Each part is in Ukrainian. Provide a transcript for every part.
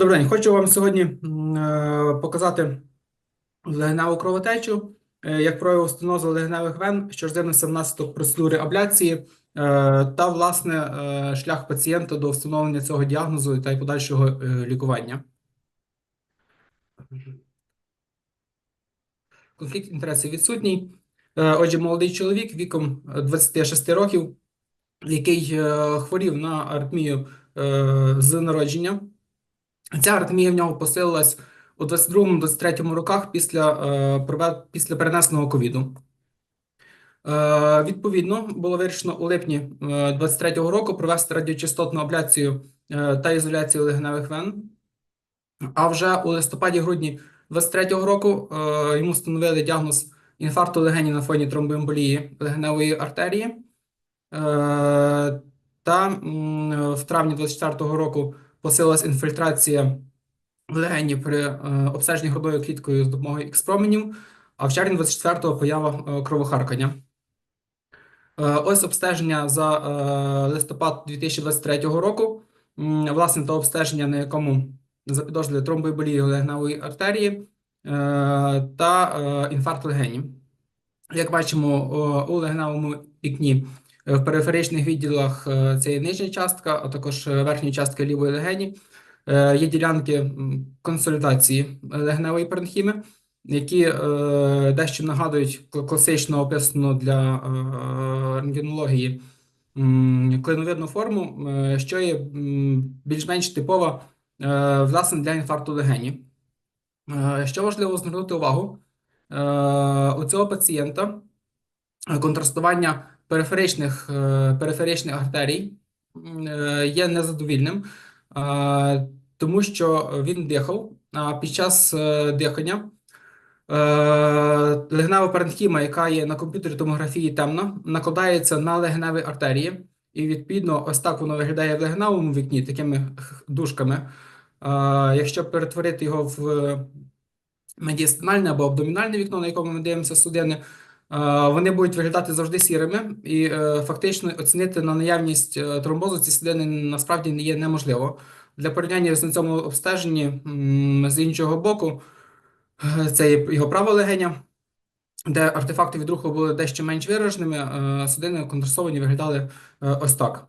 Добрий день. Хочу вам сьогодні е, показати легеневу кровотечу, е, як прояв стенозу легеневих вен, що розвинувся внаслідок процедури абляції, е, та, власне, шлях пацієнта до встановлення цього діагнозу та й подальшого лікування. Конфлікт інтересів відсутній. Отже, молодий чоловік віком е, 26 років, який хворів на аритмію е, з народження. Ця аритмія в нього посилилась у 22-23 роках після, е, після перенесеного ковіду. Е, Відповідно, було вирішено у липні е, 23-го року провести радіочастотну абляцію е, та ізоляцію легеневих вен. А вже у листопаді-грудні 23-го року е, йому встановили діагноз інфаркту легенів на фоні тромбоемболії легеневої артерії. Е, Та в травні 24-го року посилилась інфільтрація в легені при е, обстеженні грудною кліткою з допомогою ікс-променів, а в червні 24-го поява е, кровохаркання. Е, Ось обстеження за листопад 2023 року. Власне, то обстеження, на якому запідозрили тромбоемболію легеневої артерії та інфаркт легенів. Як бачимо, у легеневому вікні в периферичних відділах е, це є нижня частка, а також е, верхня частка лівої легені. Е, Є ділянки консолідації легеневої паренхіми, які е, дещо нагадують класично описану для е, рентгенології клиновидну форму, е, що є більш-менш типова е, власне для інфаркту легенів. Е, Що важливо звернути увагу, е, у цього пацієнта е, контрастування периферичних, е, периферичних артерій е, є незадовільним, тому що він дихав, а під час е, дихання легенева паренхіма, яка є на комп'ютері томографії темна, накладається на легеневі артерії, і відповідно ось так воно виглядає в легеневому вікні такими дужками. Якщо перетворити його в медіастинальне або абдомінальне вікно, на якому ми дивимося судини, вони будуть виглядати завжди сірими, і е, фактично оцінити на наявність е, тромбозу ці судини насправді не є неможливо. Для порівняння на цьому обстеженні з іншого боку, е, це його права легеня, де артефакти від руху були дещо менш вираженими, е, судини контрастовані виглядали е, ось так.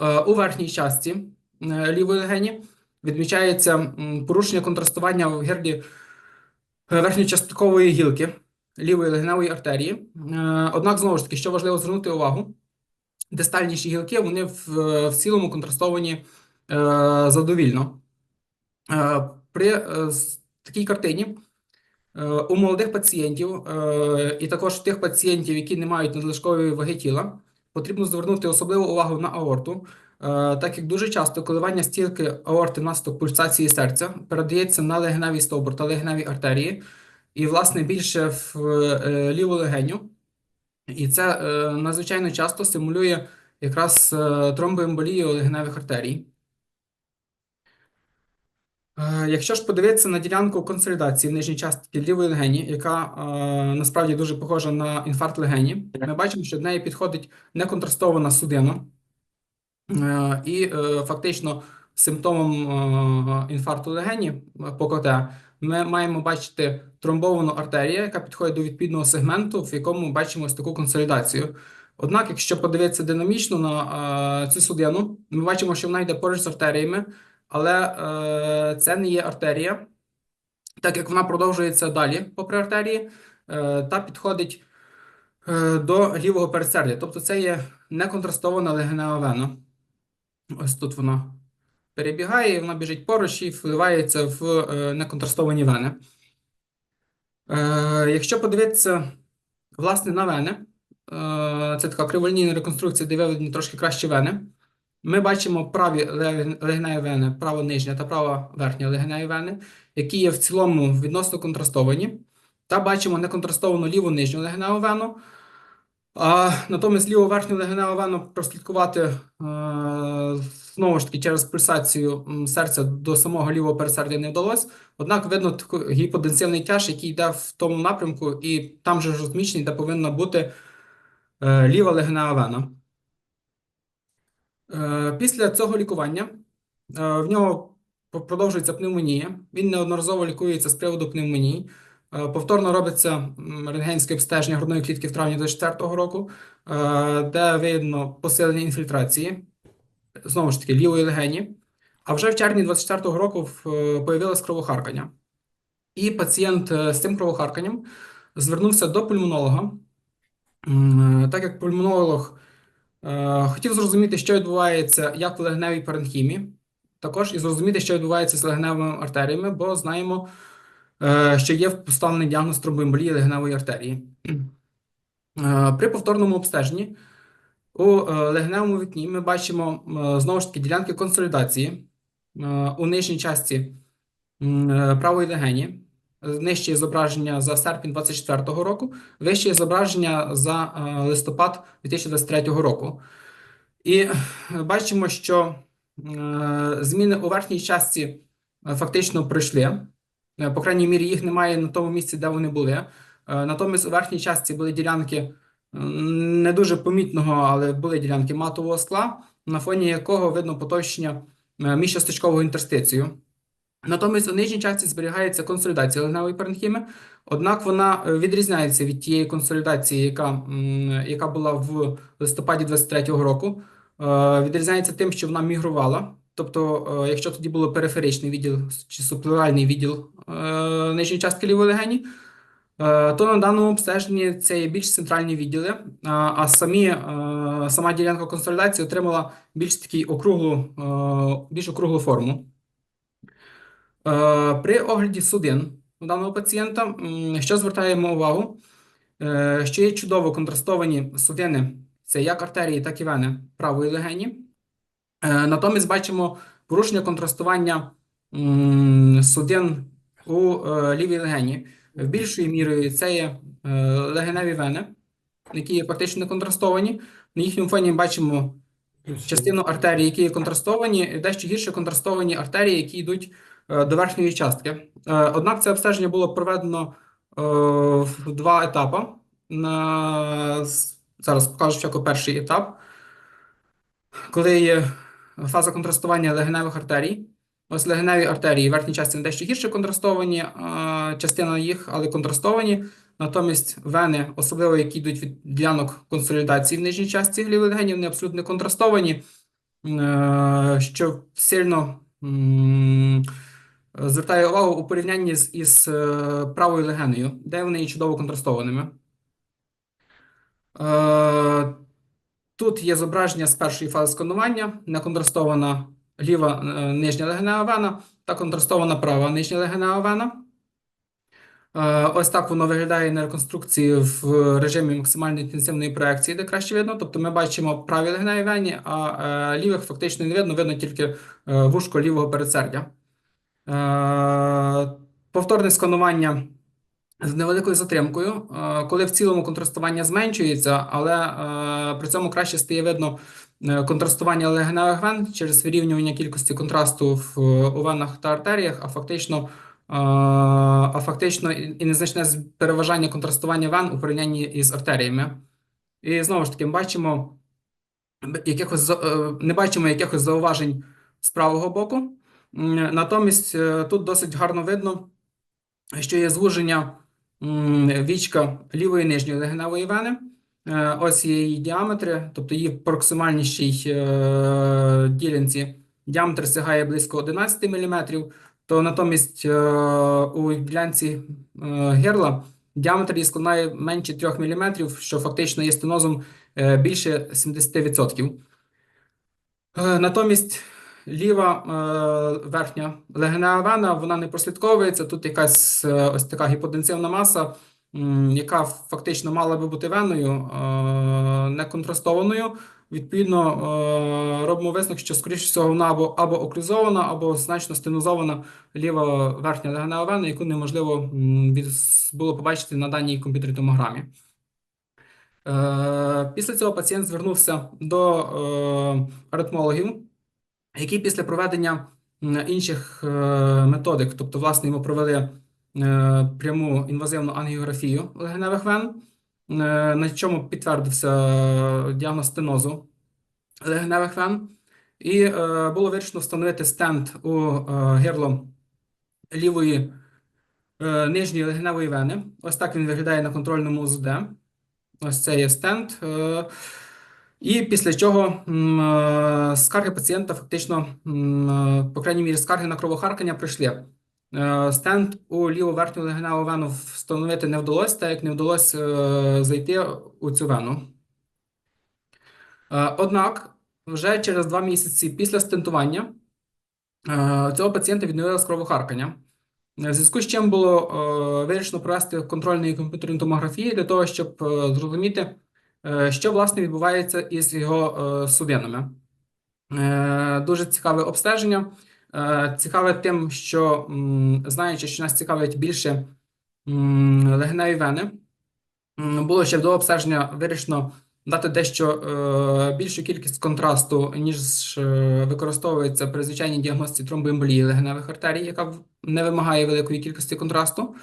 Е, У верхній частці е, лівої легені відмічається порушення контрастування в герді е, верхньочасткової гілки лівої легеневої артерії. Е, Однак, знову ж таки, що важливо звернути увагу, дистальніші гілки вони в, в цілому контрастовані е, задовільно. Е, При е, такій картині е, у молодих пацієнтів е, і також тих пацієнтів, які не мають надлишкової ваги тіла, потрібно звернути особливу увагу на аорту, е, так як дуже часто коливання стілки аорти внаслідок пульсації серця передається на легеневий стовбур та легеневі артерії, і, власне, більше в е, ліву легеню. І це е, надзвичайно часто стимулює якраз е, тромбоемболію легеневих артерій. Якщо ж подивитися на ділянку консолідації в нижній частці лівої легені, яка е, насправді дуже похожа на інфаркт легені, ми бачимо, що до неї підходить неконтрастована судина, Е, і е, фактично симптомом е, інфаркту легені по КТ ми маємо бачити тромбовану артерію, яка підходить до відповідного сегменту, в якому бачимо ось таку консолідацію. Однак, якщо подивитися динамічно на е, цю судину, ми бачимо, що вона йде поруч з артеріями, але е, це не є артерія, так як вона продовжується далі попри артерії е, та підходить е, до лівого передсердя. Тобто це є неконтрастована легенева вена. Ось тут вона перебігає, і вона біжить поруч і вливається в е, неконтрастовані вени. Е, Якщо подивитися, власне, на вени, е, це така криволінійна реконструкція, де виведені трошки кращі вени. Ми бачимо праві ле- легеневі вени, право нижня та права верхня легеневі вени, які є в цілому відносно контрастовані. Та бачимо неконтрастовану ліву нижню легеневу вену. А натомість ліву верхню легеневу вену прослідкувати знову ж таки через пульсацію серця до самого лівого пересердя не вдалося. Однак видно такий гіпотенсивний тяж, який йде в тому напрямку, і там же ж розміщений, де повинна бути е, ліва легенева вена. Е, Після цього лікування Е, В нього продовжується пневмонія. Він неодноразово лікується з приводу пневмонії. Е, Повторно робиться рентгенське обстеження грудної клітки в травні 2024 року, е, де видно посилення інфільтрації, знову ж таки, лівої легені. А вже в червні 2024 року е, появилось кровохаркання. І пацієнт е, з цим кровохарканням звернувся до пульмонолога. Так як пульмонолог е, хотів зрозуміти, що відбувається як в легеневій паренхімі, також і зрозуміти, що відбувається з легеневими артеріями, бо знаємо, е, що є поставлений діагноз тромбоемболії легеневої артерії. Е, При повторному обстеженні у е, легеневому вікні ми бачимо е, знову ж таки ділянки консолідації е, у нижній часті е, правої легені. Нижче зображення за серпень 2024 року, вище зображення за листопад 2023 року. І бачимо, що зміни у верхній частці фактично пройшли. По крайній мірі, їх немає на тому місці, де вони були. Натомість у верхній частці були ділянки не дуже помітного, але були ділянки матового скла, на фоні якого видно потовщення е, міжчасточкового інтерстицію. Натомість у нижній частці зберігається консолідація легеневої паренхіми, однак вона е, відрізняється від тієї консолідації, яка, яка була в листопаді 23-го року. Е, Відрізняється тим, що вона мігрувала. Тобто, якщо тоді було периферичний відділ чи суплевальний відділ нижньої частки лівої легені, то на даному обстеженні це є більш центральні відділи, а, а самі, е, сама ділянка консолідації отримала більш такий округлу, е, більш округлу форму. Е, При огляді судин у даного пацієнта, що звертаємо увагу, Е, що є чудово контрастовані судини, це як артерії, так і вени правої легені. Е, Натомість бачимо порушення контрастування судин у е, лівій легені. В більшою мірою це є е, легеневі вени, які є практично контрастовані. На їхньому фоні бачимо частину артерій, які є контрастовані, дещо гірше контрастовані артерії, які йдуть е, до верхньої частки. Е, Однак це обстеження було проведено в два етапи. На... Зараз покажу спочатку перший етап, коли є фаза контрастування легеневих артерій. Ось легеневі артерії верхній частині дещо гірше контрастовані, частина їх, але контрастовані. Натомість вени, особливо які йдуть від ділянок консолідації в нижній часті лівої легені, вони абсолютно не контрастовані, е, що сильно звертає увагу у порівнянні з із е, правою легенею, де вони є чудово контрастованими. Е, Тут є зображення з першої фази сканування, не контрастована ліва е, нижня легенева вена та контрастована права нижня легенева вена. Е, Ось так воно виглядає на реконструкції в режимі максимальної інтенсивної проекції, де краще видно. Тобто ми бачимо праві легеневі вені, а е, лівих фактично не видно, видно тільки вушко лівого передсердя. Повторне сканування з невеликою затримкою, коли в цілому контрастування зменшується, але при цьому краще стає видно контрастування легеневих вен через вирівнювання кількості контрасту в, у венах та артеріях, а фактично, е, а фактично і незначне переважання контрастування вен у порівнянні із артеріями. І знову ж таки, ми бачимо якихось е, не бачимо якихось зауважень з правого боку. Натомість е, тут досить гарно видно, що є звуження вічка лівої нижньої легеневої вени. Е, Ось є її діаметри, тобто її в проксимальнішій е, ділянці діаметр сягає близько 11 мм, то натомість е, у ділянці е, герла діаметр її складає менше 3 мм, що фактично є стенозом більше 70%. Е, Натомість ліва верхня легенева вена, вона не прослідковується. Тут якась ось така гіпотенсивна маса, яка фактично мала би бути веною, е, не контрастованою. Відповідно, е, робимо висновок, що, скоріше всього, вона або, або оклюзована, або значно стенозована ліва верхня легенева вена, яку неможливо було побачити на даній комп'ютерній томограмі. Е, Після цього пацієнт звернувся до аритмологів, які після проведення інших методик, тобто, власне, йому провели пряму інвазивну ангіографію легеневих вен, е, на чому підтвердився діагноз стенозу легеневих вен. і е, було вирішено встановити стенд у е, гирло лівої е, нижньої легеневої вени. Ось так він виглядає на контрольному УЗД. Ось це є стенд. Е, і після чого е, скарги пацієнта фактично, е, по крайній мірі, скарги на кровохаркання прийшли. Е, Стенд у ліву верхню легеневу вену встановити не вдалося, так як не вдалося е, зайти у цю вену. Е, Однак, вже через два місяці після стентування цього пацієнта відновилось кровохаркання. В зв'язку з чим було вирішено провести контрольну комп'ютерну томографію для того, щоб зрозуміти, що власне відбувається із його судинами. Дуже цікаве обстеження. Е, Цікаве тим, що знаючи, що нас цікавить більше легеневі вени, було ще до обстеження вирішено дати дещо е, більшу кількість контрасту, ніж е, використовується при звичайній діагностиці тромбоемболії легеневих артерій, яка не вимагає великої кількості контрасту.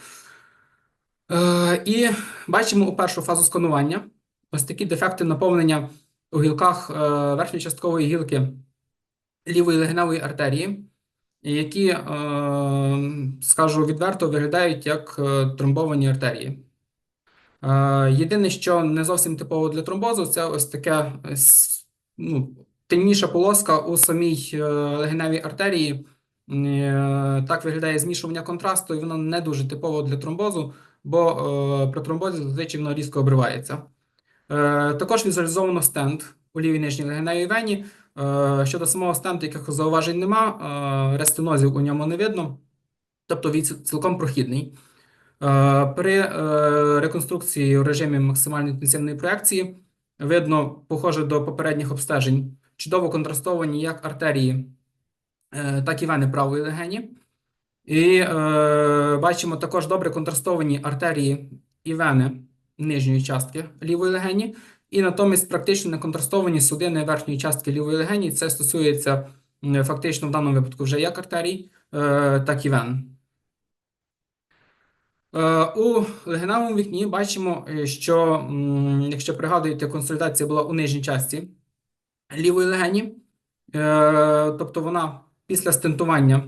І бачимо у першу фазу сканування ось такі дефекти наповнення у гілках верхньої часткової гілки лівої легеневої артерії, які, е, скажу відверто, виглядають як е, тромбовані артерії. Е, Єдине, що не зовсім типово для тромбозу, це ось таке ну, темніша полоска у самій легеневій артерії. Так виглядає змішування контрасту, і воно не дуже типово для тромбозу, бо при тромбозі зазвичай воно різко обривається. Також візуалізовано стенд у лівій нижній легеневій вені. Е, Щодо самого стенду, яких зауважень нема, е, рестенозів у ньому не видно, тобто він цілком прохідний. Е, При реконструкції в режимі максимальної інтенсивної проекції видно, похоже до попередніх обстежень, чудово контрастовані як артерії, так і вени правої легені. І бачимо також добре контрастовані артерії і вени нижньої частки лівої легені, і натомість практично не контрастовані судини верхньої частки лівої легені. Це стосується фактично в даному випадку вже як артерій, е, так і вен. Е, У легеневому вікні бачимо, е, що, якщо пригадуєте, консолідація була у нижній часті лівої легені, тобто вона після стентування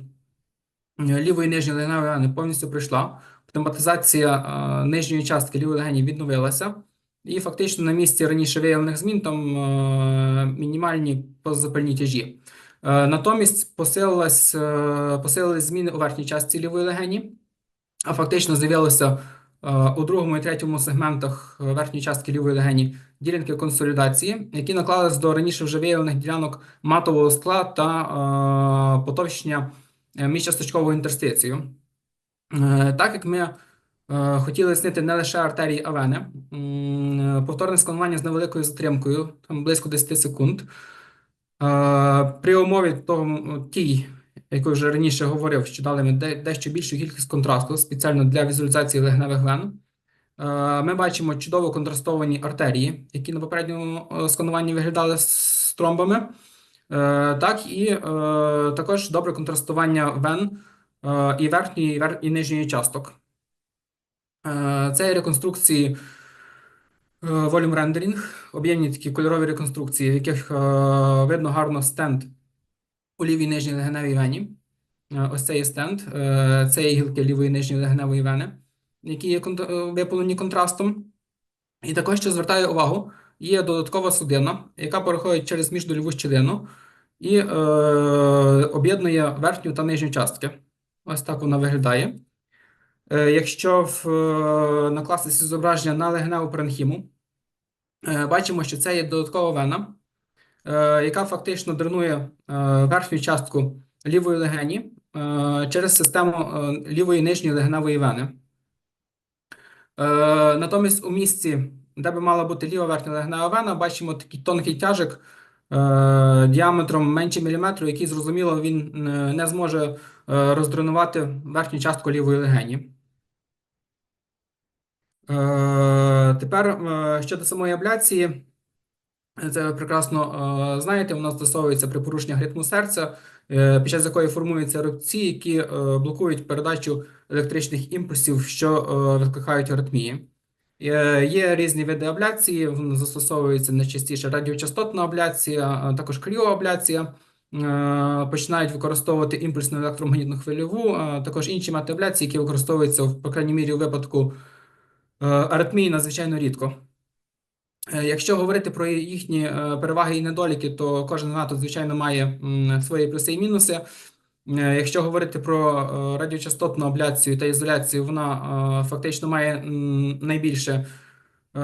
лівої нижньої легеневої вени повністю пройшла. Пневматизація е, нижньої частки лівої легені відновилася, і фактично на місці раніше виявлених змін там е, мінімальні позапальні тяжі. Е, Натомість посилилась, е, посилились зміни у верхній частці лівої легені, а фактично з'явилося е, у другому і третьому сегментах е, верхньої частки лівої легені ділянки консолідації, які наклались до раніше вже виявлених ділянок матового скла та е, потовщення е, міжчасточкового інтерстицію. Е, Так як ми е, хотіли снити не лише артерії, а вени, м, повторне сканування з невеликою затримкою, там близько 10 секунд. Е, При умові того, тій, яку вже раніше говорив, що дали ми дещо більшу кількість контрасту спеціально для візуалізації легеневих вен. Е, Ми бачимо чудово контрастовані артерії, які на попередньому е, скануванні виглядали з тромбами. Е, Так, і е, також добре контрастування вен е, і верхньої, і нижньої часток. Е, Це реконструкції е, volume rendering, об'ємні такі кольорові реконструкції, в яких е, видно гарно стенд у лівій нижній легеневій вені. Е, Ось це є стенд, е, це є гілки лівої нижньої легеневої вени, які є е, контрастом. І також, що звертаю увагу, є додаткова судина, яка проходить через міждольову щілину і е, об'єднує верхню та нижню частки. Ось так вона виглядає. Е, якщо в, е, накластися зображення на легеневу паренхіму, е, бачимо, що це є додаткова вена, е, яка фактично дренує е, верхню частку лівої легені е, через систему е, лівої нижньої легеневої вени. Е, натомість у місці, де би мала бути ліва верхня легенева вена, бачимо такий тонкий тяжик е, діаметром менше міліметру, який, зрозуміло, він е, не зможе е, роздренувати верхню частку лівої легені. Е, Тепер е, щодо самої абляції, це ви прекрасно е, знаєте, вона застосовується при порушеннях ритму серця, е, під час якої формуються рубці, які е, блокують передачу електричних імпульсів, що е, викликають аритмії. Е, Є різні види абляції, в- застосовується найчастіше радіочастотна абляція, також кріоабляція. е, починають використовувати імпульсну електромагнітну хвильову, е, також інші методи абляції, які використовуються в по крайній мірі у випадку е, аритмії надзвичайно рідко. Е, Якщо говорити про їхні е, переваги і недоліки, то кожен метод, звичайно, має свої плюси і мінуси. Е, Якщо говорити про е, радіочастотну абляцію та ізоляцію, вона е, фактично має найбільше е,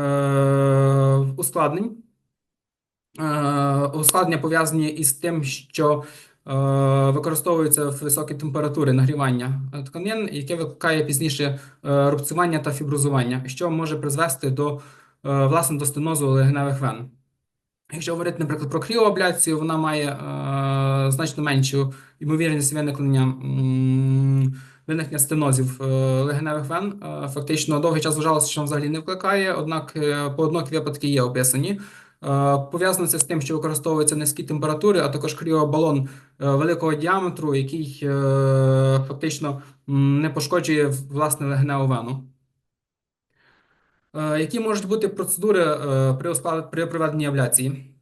ускладнень. Е, Ускладнення пов'язані із тим, що е, використовуються високі температури нагрівання тканин, яке викликає пізніше е, рубцювання та фіброзування, що може призвести до е, власне до стенозу легеневих вен. Якщо говорити, наприклад, про кріоабляцію, вона має е, значно меншу ймовірність виникнення виникнення стенозів е, легеневих вен. Е, фактично довгий час вважалося, що взагалі не викликає, однак е, поодинокі випадки є описані. Е, Пов'язано це з тим, що використовуються низькі температури, а також кріобалон е, великого діаметру, який е, фактично не пошкоджує власне легеневу вену. Які можуть бути процедури при при проведенні абляції?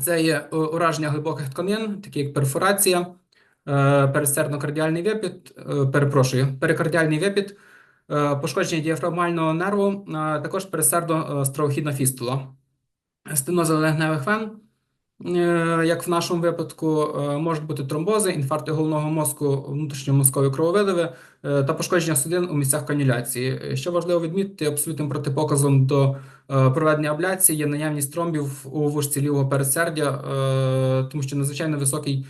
Це є ураження глибоких тканин, такі як перфорація, перистернокардіальний випід, перепрошую, перикардіальний випід, пошкодження діафрагмального нерву, а також перистерно-стравохідна фістула. Стеноза легневих вен, е, як в нашому випадку, е, можуть бути тромбози, інфаркти головного мозку, внутрішньомозкові крововиливи е, та пошкодження судин у місцях канюляції. Що важливо відмітити, абсолютним протипоказом до проведення абляції є наявність тромбів у вушці лівого передсердя, е, тому що надзвичайно високий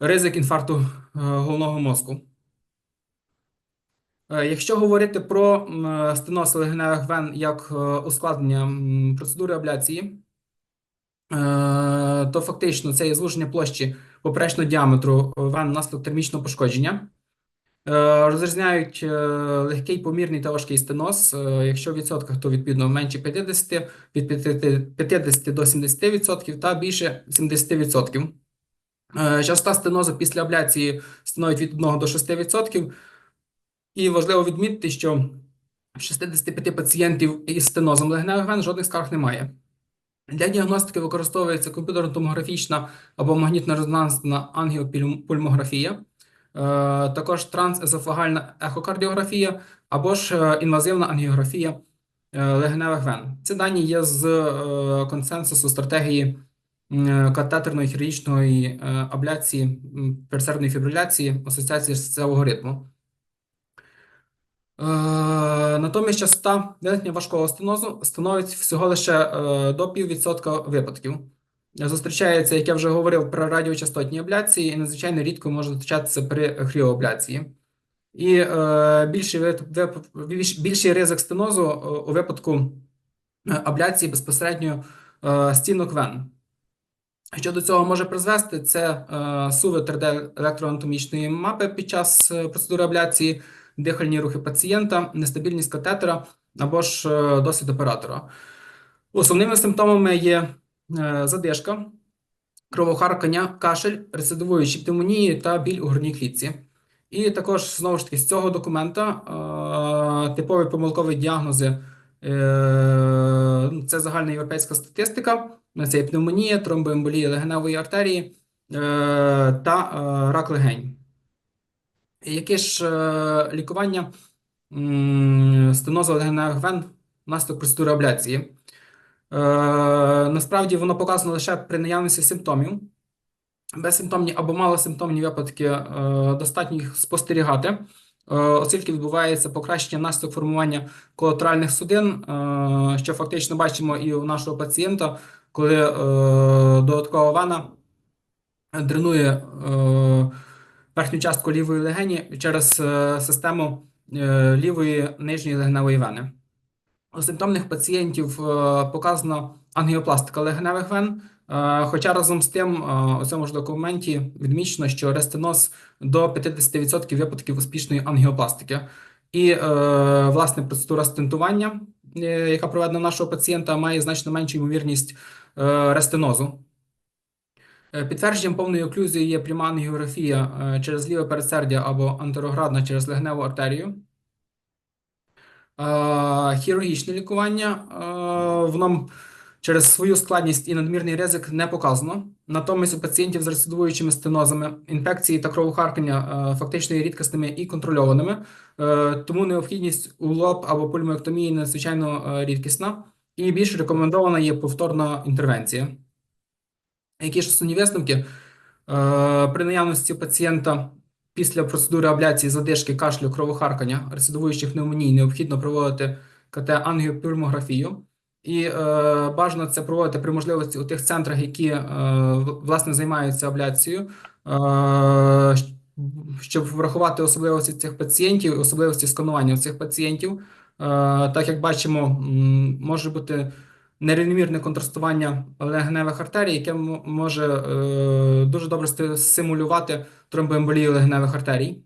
ризик інфаркту головного мозку. Е, Якщо говорити про м, стеноз легеневих вен як е, ускладнення процедури абляції, е, то фактично це є звуження площі поперечного діаметру вен внаслідок термічного пошкодження. Е, Розрізняють е, легкий, помірний та важкий стеноз. Е, Якщо в відсотках, то відповідно менше 50, від 50 до 70% та більше 70%. Е, Частота стенозу після абляції становить від 1 до 6%. І важливо відмітити, що в 65 пацієнтів із стенозом легеневих вен жодних скарг немає. Для діагностики використовується комп'ютерно-томографічна або магнітно-резонансна ангіопульмографія, е, також трансезофагальна ехокардіографія або ж е, інвазивна ангіографія е, легеневих вен. Ці дані є з консенсусу стратегії катетерної хірургічної абляції м, фібриляції Асоціації серцевого ритму. Е, Натомість частота виникнення важкого стенозу становить всього лише е, до піввідсотка випадків. Зустрічається, як я вже говорив, при радіочастотній абляції і надзвичайно рідко може зустрічатися при хріоабляції. І е, більший, ризик стенозу у випадку абляції безпосередньо стінок вен. Що до цього може призвести, це е, суви 3D електроанатомічної мапи під час процедури абляції, дихальні рухи пацієнта, нестабільність катетера або ж е, досвід оператора. Основними симптомами є е, задишка, кровохаркання, кашель, рецидивуючі пневмонії та біль у грудній клітці. І також, знову ж таки, з цього документа е, типові помилкові діагнози це загальноєвропейська статистика. Це є пневмонія, тромбоемболія легеневої артерії та рак легень. Яке ж е, лікування м, стенозу легеневих внаслідок процедури абляції? Е, насправді воно показано лише при наявності симптомів. Безсимптомні або малосимптомні випадки е, достатньо їх спостерігати, е, оскільки відбувається покращення внаслідок формування колатеральних судин, е, що фактично бачимо і у нашого пацієнта, коли е, додаткова вена дренує е, верхню частку лівої легені через е, систему е, лівої нижньої легеневої вени. У симптомних пацієнтів е, показана ангіопластика легеневих вен, хоча разом з тим у цьому ж документі відмічено, що рестеноз до 50% випадків успішної ангіопластики. І, власне, процедура стентування, яка проведена нашого пацієнта, має значно меншу ймовірність рестенозу. Е, Підтвердженням повної оклюзії є пряма ангіографія е, через ліве передсердя або антероградна через легневу артерію. Е, Хірургічне лікування, воно через свою складність і надмірний ризик не показано. Натомість у пацієнтів з рецидивуючими стенозами інфекції та кровохаркання фактично є рідкісними і контрольованими, тому необхідність у лоб або пульмоектомії надзвичайно рідкісна, і більш рекомендована є повторна інтервенція. Які ж основні висновки? Е, При наявності пацієнта після процедури абляції задишки, кашлю, кровохаркання, рецидивуючих пневмоній необхідно проводити КТ-ангіопюрмографію. І е, бажано це проводити при можливості у тих центрах, які е, власне займаються абляцією, е, щоб врахувати особливості цих пацієнтів, особливості сканування цих пацієнтів. Е, так як бачимо, може бути нерівномірне контрастування легеневих артерій, яке може е, дуже добре симулювати тромбоемболію легеневих артерій.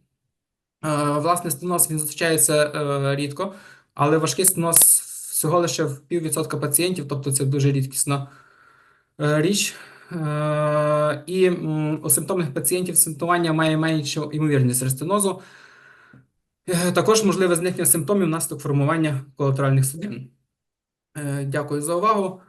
Е, Власне, стеноз він зустрічається е, рідко, але важкий стеноз всього лише в піввідсотка пацієнтів, тобто це дуже рідкісна річ. І у симптомних пацієнтів симптомування має меншу ймовірність рестенозу. Також можливе зникнення симптомів внаслідок формування колатеральних судин. Е, Дякую за увагу.